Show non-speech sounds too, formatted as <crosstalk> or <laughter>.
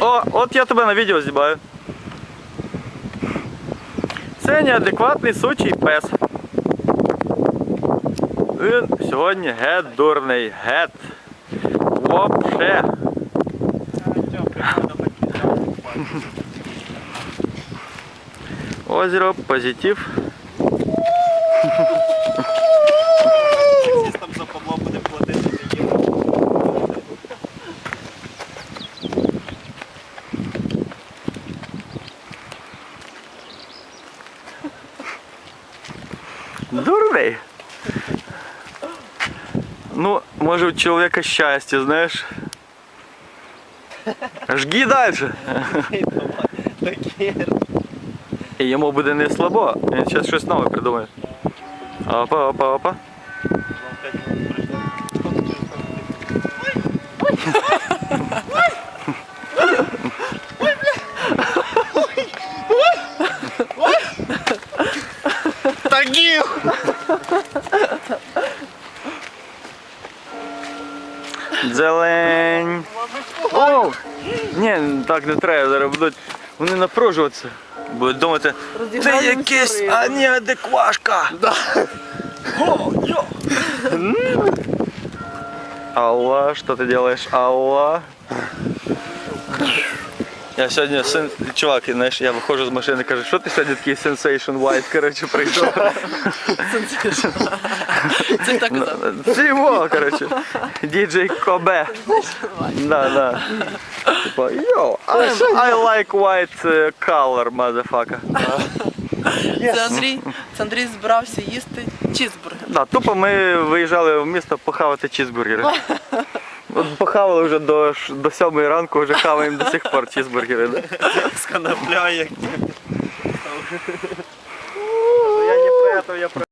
О, от я тебе на відео знімаю. Це неадекватний сучий пес. Він сьогодні гет дурний, гет. Вообще. Озеро, позитив. Дурний. Ну, може у чоловіка щастя, знаєш. Жги далі. Таке. І йому буде не слабо. Він зараз щось нове придумає. Опа, опа, опа. Зелень. Оу! Ні, так не треба, зараз будуть вони напружуватися. Будуть думати, ти Роздягальні якийсь стори. а не адеквашка. О, йо! Алла, что ты делаешь? Алла. Я сьогодні сен... чувак, знаєш, я виходжу з машини, кажу, що ти сьогодні такий sensation white, коротше, прийшов. <laughs> <laughs> Це так казав. Це його, коротше. Діджей Кобе. Да, да. Типа, yo, I, I like white uh, color, motherfucker. Це Андрій, це Андрій збирався їсти чізбургер. Да, тупо ми виїжджали в місто похавати чізбургери. От похавали вже до, до сьомої ранку, вже хаваємо до сих пор чізбургери. Да? З конопля, як Я не про я про